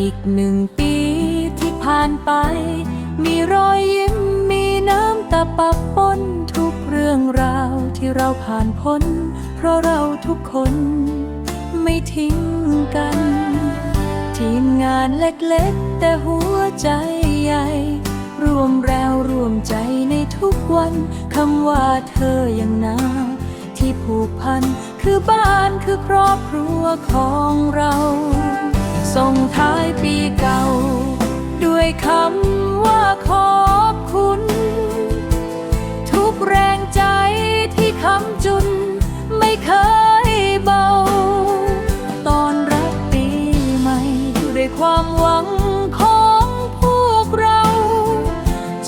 อีกหนึ่งปีที่ผ่านไป มีรอยยิ้มมีน้ำตาปะปนทุกเรื่องราวที่เราผ่านพ้น เพราะเราทุกคนไม่ทิ้งกัน ทีมงานเล็กๆ แต่หัวใจใหญ่ รวมแรงรวมใจในทุกวันคำว่าเธอยังนาที่ผูกพัน คือบ้านคือครอบครัวของเรา ส่งท้ายปีเก่า ด้วยคำว่าขอบคุณ ทุกแรงใจที่คำจุนไม่เคยเบา ตอนรับปีใหม่ด้วยความหวังของพวกเรา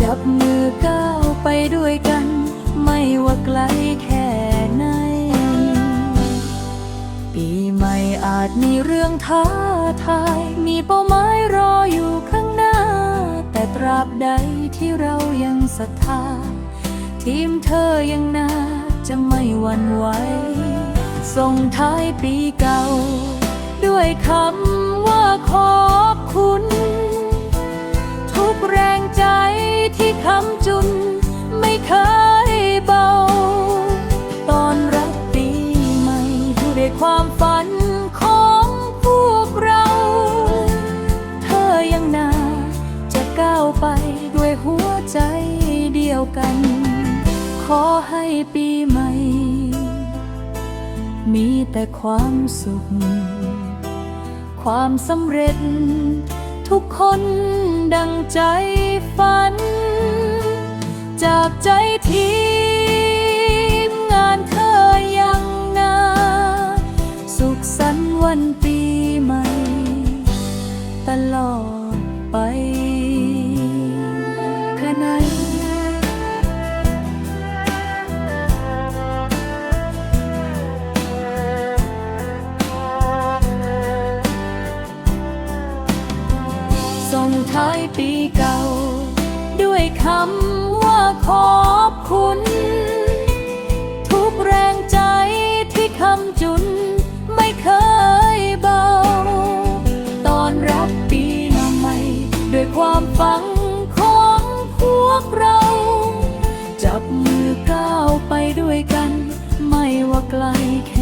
จับมือก้าวไปด้วยกัน ไม่ว่าไกลแค่ไหนปีใหม่อาจมีเรื่องท้า ทาย มีเป้าหมายรออยู่ข้างหน้า แต่ตราบใดที่เรายังศรัทธา ทีมเธอยังน่าจะไม่หวั่นไหวส่งท้ายปีเก่า ด้วยคำว่าขอบคุณ ทุกแรงใจที่คำ อยังนาจะก้าวไปด้วยหัวใจเดียวกัน ขอให้ปีใหม่ มีแต่ความสุข ความสำเร็จ ทุกคนดังใจฝัน จากใจทีมงานเธอยังนาสุขสันต์วันปีใหม่ ตลอด ท้ายปีเก่า ด้วยคำว่าขอบคุณ ทุกแรงใจที่คำจุนไม่เคยเบา ตอนรับปีใหม่ ด้วยความฝังของพวกเรา จับมือก้าวไปด้วยกัน ไม่ว่าไกลแค่